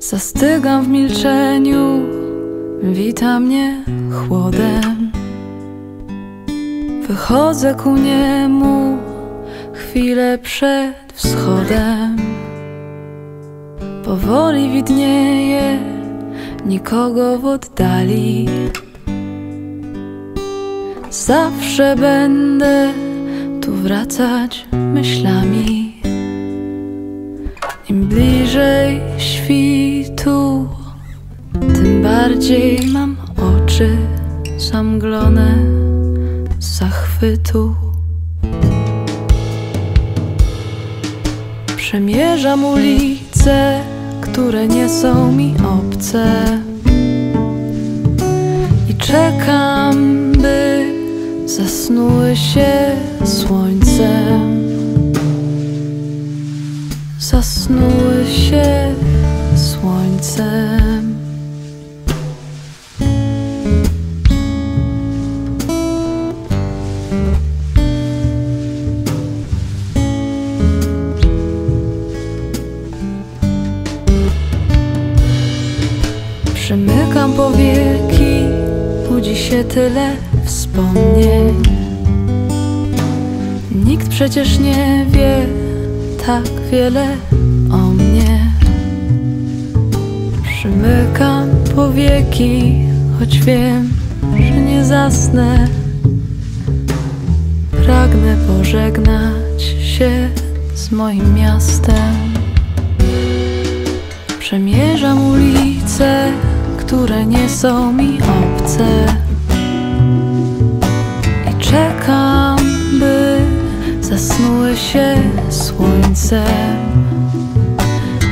Zastygam w milczeniu, wita mnie chłodem. Wychodzę ku niemu chwilę przed wschodem. Powoli widnieje nikogo w oddali. Zawsze będę tu wracać myślami. Bliżej świtu, tym bardziej mam oczy zamglone z zachwytu. Przemierzam ulice, które nie są mi obce. I czekam, by zasnuły się słońcem. Zasnuły się słońcem. Przymykam powieki, budzi się tyle wspomnień. Nikt przecież nie wie tak wiele o mnie. Przymykam powieki, choć wiem, że nie zasnę. Pragnę pożegnać się z moim miastem. Przemierzam ulice, które nie są mi obce. I czekam, by zasnuły się słońcem.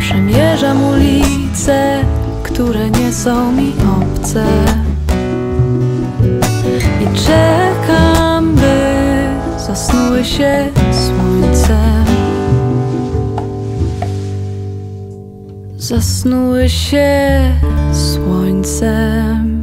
Przemierzam ulice, które nie są mi obce. I czekam, by zasnuły się słońcem. Zasnuły się słońcem.